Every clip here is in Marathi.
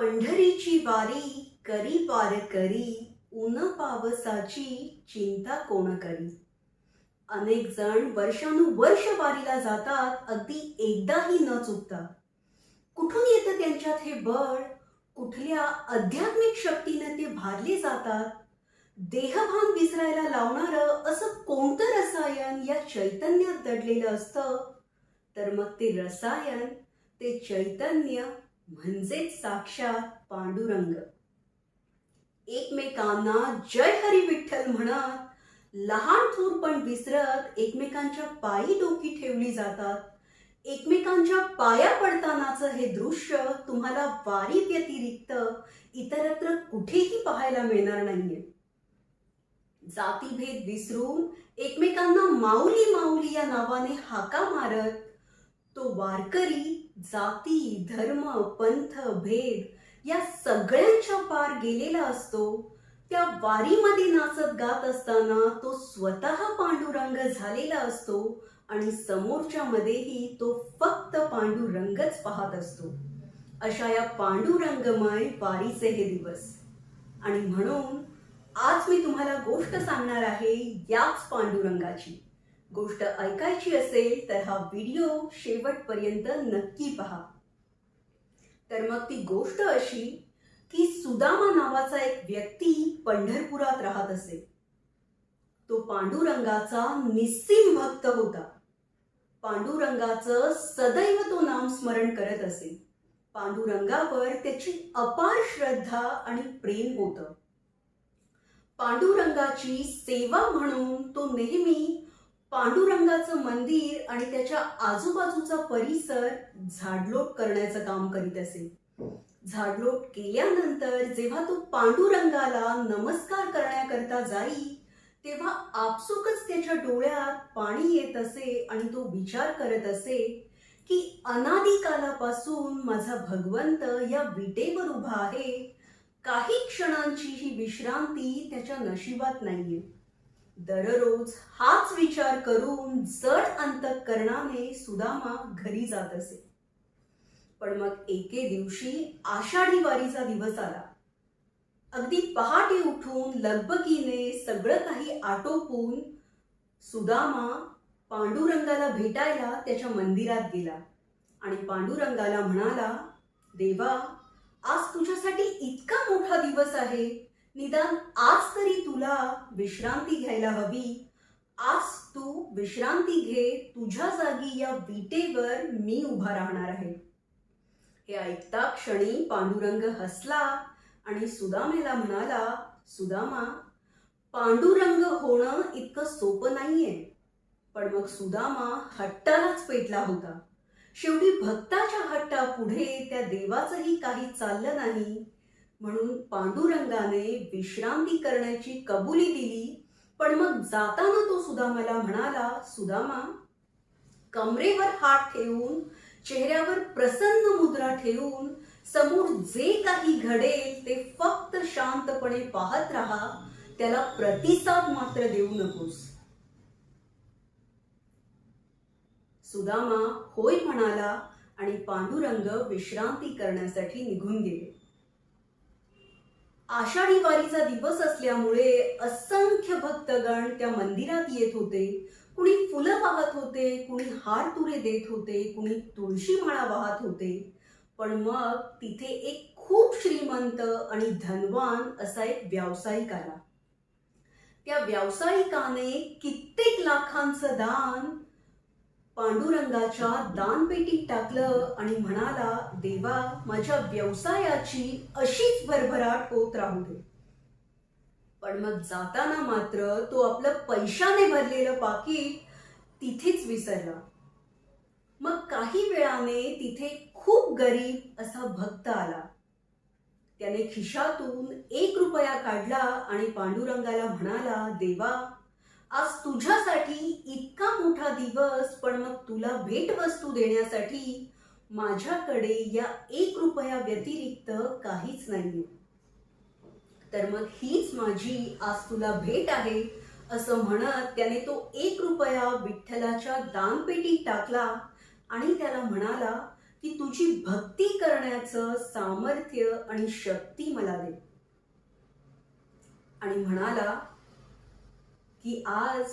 पंढरीची वारी करी पार करी ऊन पावसाची चिंता कोण करी? अनेक जण वर्षानुवर्ष वारीला जातात अगदी एकदाही न चुकता. कुठून येतं त्यांच्यात हे बळ? कुठल्या आध्यात्मिक शक्तीने ते भारले जातात? देहभान विसरायला लावणारं असं कोणतं रसायन या चैतन्यात दडलेलं असतं? तर मग ते रसायन ते चैतन्य म्हणजेच साक्षात पांडुरंग. एकमेकांना जय हरी विठ्ठल म्हणत लहान थोर पण विसरत एकमेकांच्या पायी डोकी ठेवली जातात. एकमेकांच्या पाया पडतानाचं हे दृश्य तुम्हाला वारी व्यतिरिक्त इतरत्र कुठेही पाहायला मिळणार नाहीये. जातीभेद विसरून एकमेकांना माऊली माऊली या नावाने हाका मारत तो वारकरी जाती धर्म पंथ भेद या सगळ्यांच्या पार गेलेला असतो त्या वारीमध्ये नाचत गात असताना तो स्वतः पांडुरंग झालेला असतो आणि समोरच्या मध्येही तो फक्त पांडुरंगच पाहत असतो. अशा या पांडुरंगमय वारीचे हे दिवस. आणि म्हणून आज मी तुम्हाला गोष्ट सांगणार आहे याच पांडुरंगाची. गोष्ट ऐकायची असेल तर हा व्हिडिओ शेवटपर्यंत नक्की पहा. तर मग ती गोष्ट अशी की सुदामा नावाचा एक व्यक्ती पंढरपुरात राहत असे. तो पांडुरंगाचा निस्सीम भक्त होता. पांडुरंगाचं सदैव तो नामस्मरण करत असे. पांडुरंगावर त्याची अपार श्रद्धा आणि प्रेम होतं. पांडुरंगाची सेवा म्हणून तो नेहमी पांडुरंगाचं मंदिर आणि त्याच्या आजूबाजूचा परिसर झाडलोट करण्याचं काम करीत असे. झाडलोट केल्यानंतर जेव्हा तो पांडुरंगाला नमस्कार करण्याकरता जाई तेव्हा आपसुकच त्याच्या डोळ्यात पाणी येत असे आणि तो विचार करत असे की अनादी कालापासून माझा भगवंत या विटेवर उभा आहे. काही क्षणांची ही विश्रांती त्याच्या नशिबात नाहीये. दररोज हाच विचार करून जड अंतकरणाने सुदामा घरी जात असे. पण मग एके दिवशी आषाढी वारीचा दिवस आला. अगदी पहाटे उठून लगबगीने सगळं काही आटोपून सुदामा पांडुरंगाला भेटायला त्याच्या मंदिरात गेला. आणि पांडुरंगाला म्हणाला देवा आज तुझ्यासाठी इतका मोठा दिवस आहे. निदान आज तरी तुला विश्रांती घ्यायला हवी. आज तू विश्रांती घे तुझ्या जागी या विटेवर मी उभा राहणार आहे. हे ऐकता क्षणी पांडुरंग हसला आणि सुदामेला म्हणाला सुदामा पांडुरंग होणं इतकं सोपं नाहीये. पण मग सुदामा हट्टालाच पेटला होता. शेवटी भक्ताच्या हट्टा पुढे त्या देवाचंही काही चाललं नाही. म्हणून पांडुरंगाने विश्रांती करण्याची कबुली दिली. पण मग जाताना तो सुदामाला म्हणाला सुदामा कमरेवर हात ठेवून चेहऱ्यावर प्रसन्न मुद्रा ठेवून समोर जे काही घडेल ते फक्त शांतपणे पाहत राहा त्याला प्रतिसाद मात्र देऊ नकोस. सुदामा होय म्हणाला आणि पांडुरंग विश्रांती करण्यासाठी निघून गेले. आषाढी वारीचा दिवस असल्यामुळे असंख्य भक्तगण त्या मंदिरात येत होते. कुणी फुलं वाहत होते कुणी हार तुरे देत होते कुणी तुळशी माळा वाहत होते. पण मग तिथे एक खूप श्रीमंत आणि धनवान असा एक व्यावसायिक आला. त्या व्यावसायिकाने कित्येक लाखांचं दान पांडुरंगाच्या दानपेटीत टाकलं आणि म्हणाला देवा माझ्या व्यवसायाची अशीच भरभराट होत राहू दे. पण मग जाताना मात्र तो आपलं पैशाने भरलेलं पाकिट तिथेच विसरला. मग काही वेळाने तिथे खूप गरीब असा भक्त आला. त्याने खिशातून एक रुपया काढला आणि पांडुरंगाला म्हणाला देवा आज तुझ्यासाठी इतका मोठा दिवस पण मग तुला भेटवस्तू देण्यासाठी माझ्याकडे या एक रुपया व्यतिरिक्त काहीच नाहीये. तर मग हीच माझी आज तुला भेट आहे असं म्हणत त्याने तो एक रुपया विठ्ठलाच्या दानपेटीत टाकला आणि त्याला म्हणाला की तुझी भक्ती करण्याचं सामर्थ्य आणि शक्ती मला दे. आणि म्हणाला की आज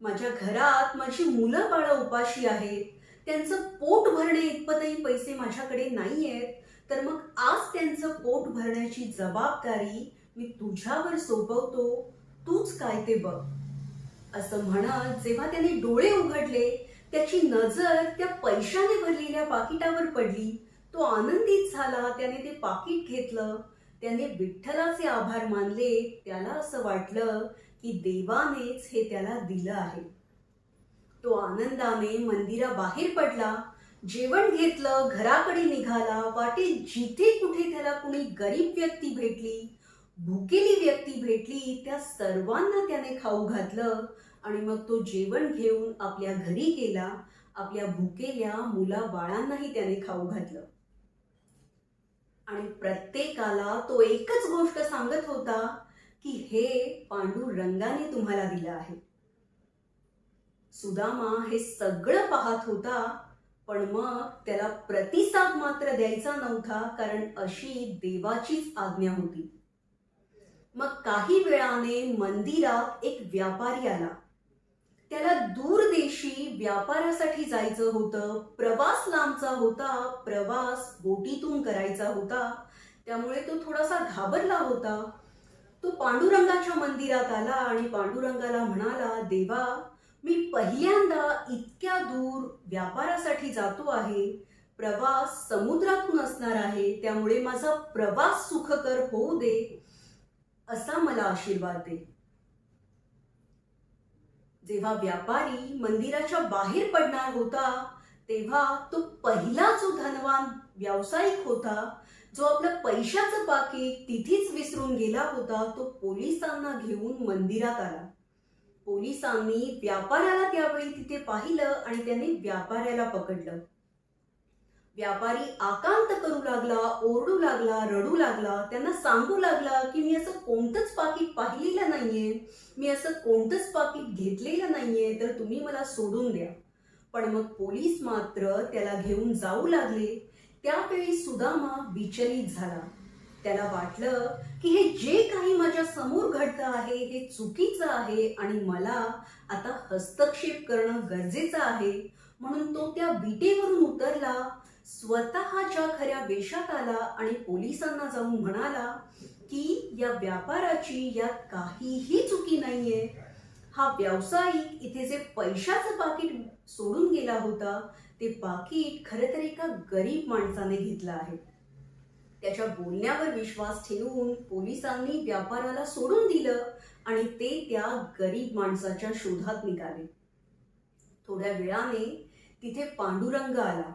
माझ्या घरात माझी मुलं बाळं उपाशी आहेत. त्यांचं पोट भरणे इतपतही पैसे माझ्याकडे नाही आहेत तर मग आज त्यांचं पोट भरण्याची जबाबदारी मी तुझ्यावर सोपवतो. तूच काय ते बघ. असं म्हणत जेव्हा त्याने डोळे उघडले त्याची नजर त्या पैशाने भरलेल्या पाकिटावर पडली. तो आनंदित झाला त्याने ते पाकिट घेतलं. त्याने विठ्ठलाचे आभार मानले. त्याला असं वाटलं की देवानेच हे त्याला दिलं आहे. तो आनंदाने मंदिराबाहेर पडला जेवण घेतलं घराकडे निघाला वाटेत जिथे कुठे त्याला कुणी गरीब व्यक्ती भेटली भुकेली व्यक्ती भेटली त्या सर्वांना त्याने खाऊ घातलं आणि मग तो जेवण घेऊन आपल्या घरी गेला. आपल्या भुकेल्या मुला बाळांनाही त्याने खाऊ घातलं. आणि प्रत्येकाला तो एकच गोष्ट सांगत होता की हे पांडुरंगाने तुम्हाला दिलं आहे. सुदामा हे सगळं पाहत होता पण मग त्याला प्रतिसाद मात्र द्यायचा नव्हता कारण अशी देवाचीच आज्ञा होती. मग काही वेळाने मंदिरात एक व्यापारी आला. त्याला दूरदेशी व्यापारासाठी जायचं होतं प्रवास लांबचा होता प्रवास बोटीतून करायचा होता त्यामुळे तो थोडासा घाबरला होता. तो पांडुरंगाच्या मंदिरात आला आणि पांडुरंगाला म्हणाला देवा मी पहिल्यांदा इतक्या दूर व्यापारासाठी जातो आहे. प्रवास समुद्रातून असणार आहे त्यामुळे माझा प्रवास सुखकर होऊ दे असा मला आशीर्वाद दे. जेव्हा व्यापारी मंदिराच्या बाहेर पडणार होता तेव्हा तो पहिला जो धनवान व्यावसायिक होता जो आपलं पैशाचं पाकिट तिथेच विसरून गेला होता तो पोलिसांना घेऊन मंदिरात आला. पोलिसांनी व्यापाऱ्याला त्यावेळी तिथे पाहिलं आणि त्यांनी व्यापाऱ्याला पकडलं. व्यापारी आकांत करू लागला ओरडू लागला रडू लागला त्यांना सांगू लागला की मी असं कोणतंच पाकिट पाहिलेलं नाहीये मी असं कोणतंच पाकिट घेतलेलं नाहीये तर तुम्ही मला सोडून द्या. पण मग पोलीस मात्र त्याला घेऊन जाऊ लागले. त्यावेळी सुदामा विचलित झाला. त्याला वाटलं की हे जे काही माझ्यासमोर घडतं आहे हे चुकीचं आहे आणि मला आता हस्तक्षेप करणं गरजेचं आहे. म्हणून तो त्या विटेवरून उतरला स्वतःच्या खऱ्या वेशात आला आणि पोलिसांना जाऊन म्हणाला की या व्यापाराची यात काहीही चुकी नाहीये. हा व्यावसायिक इथे जे पैशाचं पाकिट सोडून गेला होता ते पाकिट खरं तर एका गरीब माणसाने घेतलं आहे. त्याच्या बोलण्यावर विश्वास ठेवून पोलिसांनी व्यापाराला सोडून दिलं आणि ते त्या गरीब माणसाच्या शोधात निघाले. थोड्या वेळाने तिथे पांडुरंग आला.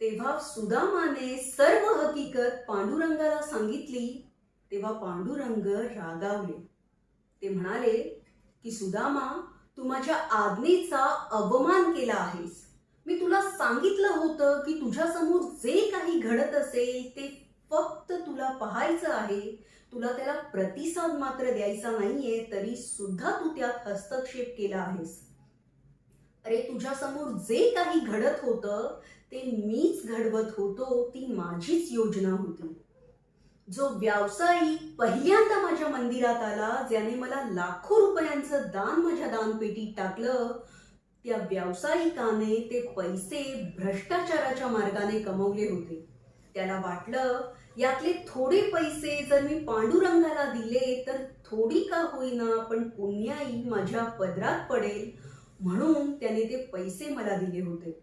तेव्हा सुदामाने सर्व हकीकत पांडुरंगाला सांगितली तेव्हा पांडुरंग रागावले. ते म्हणाले की सुदामा तू माझ्या आज्ञेचा अवमान केला आहेस. मी तुला सांगितलं होतं की तुझ्या समोर जे काही घडत असेल ते फक्त तुला पाहायचं आहे. तुला त्याला प्रतिसाद मात्र द्यायचा नाहीये तरी सुद्धा तू त्यात हस्तक्षेप केला आहेस. अरे तुझ्या समोर जे काही घडत होतं ते मीच घडवत होतो ती माझीच योजना होती. जो व्यावसायिक पहिल्यांदा माझ्या मंदिरात आला ज्याने मला लाखो रुपयांचं दान माझ्या दानपेटीत टाकलं त्या व्यावसायिकाने ते पैसे भ्रष्टाचाराच्या मार्गाने कमवले होते. त्याला वाटलं यातले थोडे पैसे जर मी पांडुरंगाला दिले तर थोडी का होईना पण पुण्याई माझ्या पदरात पडेल म्हणून त्याने ते पैसे मला दिले होते.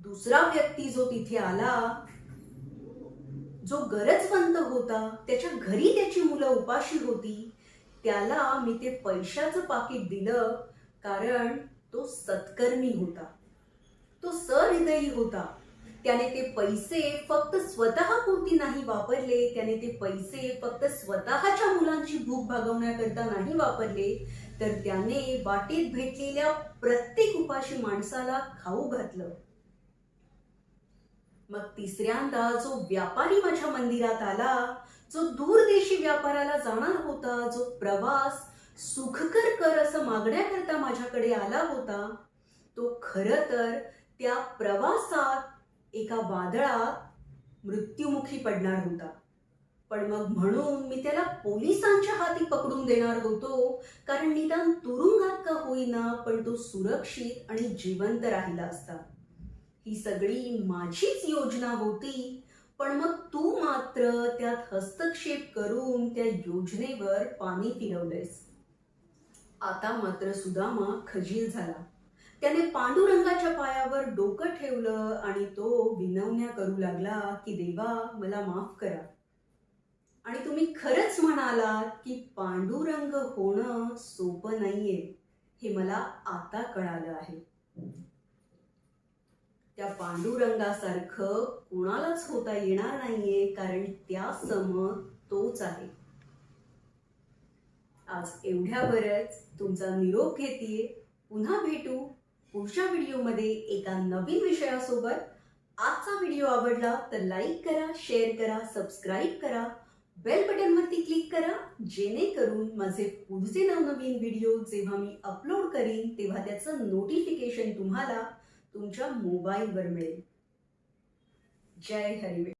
दुसरा व्यक्ती जो तिथे आला जो गरजवंत होता त्याच्या घरी त्याची मुलं उपाशी होती त्याला मी ते पैशाचं पाकिट दिलं कारण तो सत्कर्मी होता. तो सहृदयी होता. त्याने ते पैसे फक्त स्वतःपुरती नाही वापरले त्याने ते पैसे फक्त स्वतःच्या मुलांची भूक भागवण्याकरता नाही वापरले तर त्याने वाटेत भेटलेल्या प्रत्येक उपाशी माणसाला खाऊ घातलं. मग तिसऱ्यांदा जो व्यापारी माझ्या मंदिरात आला जो दूरदेशी व्यापाराला जाणार होता जो प्रवास सुखकर कर असं मागण्याकरता माझ्याकडे आला होता तो खर तर त्या प्रवासात एका वादळात मृत्युमुखी पडणार होता. पण मग म्हणून मी त्याला पोलिसांच्या हाती पकडून देणार होतो कारण निदान तुरुंगात का होईना पण तो सुरक्षित आणि जिवंत राहिला असता. ही सगळी माझीच योजना होती. पण मग तू मात्र त्यात हस्तक्षेप करून त्या योजनेवर पाणी फिरवलंयस. आता मात्र सुदामा खजील झाला. त्याने पांडुरंगाच्या पायावर डोकं ठेवलं आणि तो विनवण्या करू लागला की देवा मला माफ करा. आणि तुम्ही खरंच म्हणालात की पांडुरंग होणं सोपं नाहीये. हे मला आता कळालं आहे. त्या पांडुरंगासारखं कुणालाच होता येणार नाहीये कारण त्या सम तोच आहे. आज एवढ्यावरच तुमचा निरोप घेते पुन्हा भेटू पुढच्या व्हिडिओमध्ये एका नवीन विषयासोबत. आजचा व्हिडिओ आवडला तर लाईक करा शेअर करा सबस्क्राईब करा. बेल बटनवरती क्लिक करा जेणेकरून माझे पुढचे नवनवीन व्हिडिओ जेव्हा मी अपलोड करीन तेव्हा त्याचं नोटिफिकेशन तुम्हाला तुमच्या मोबाईलवर मिळेल. जय हरिवे.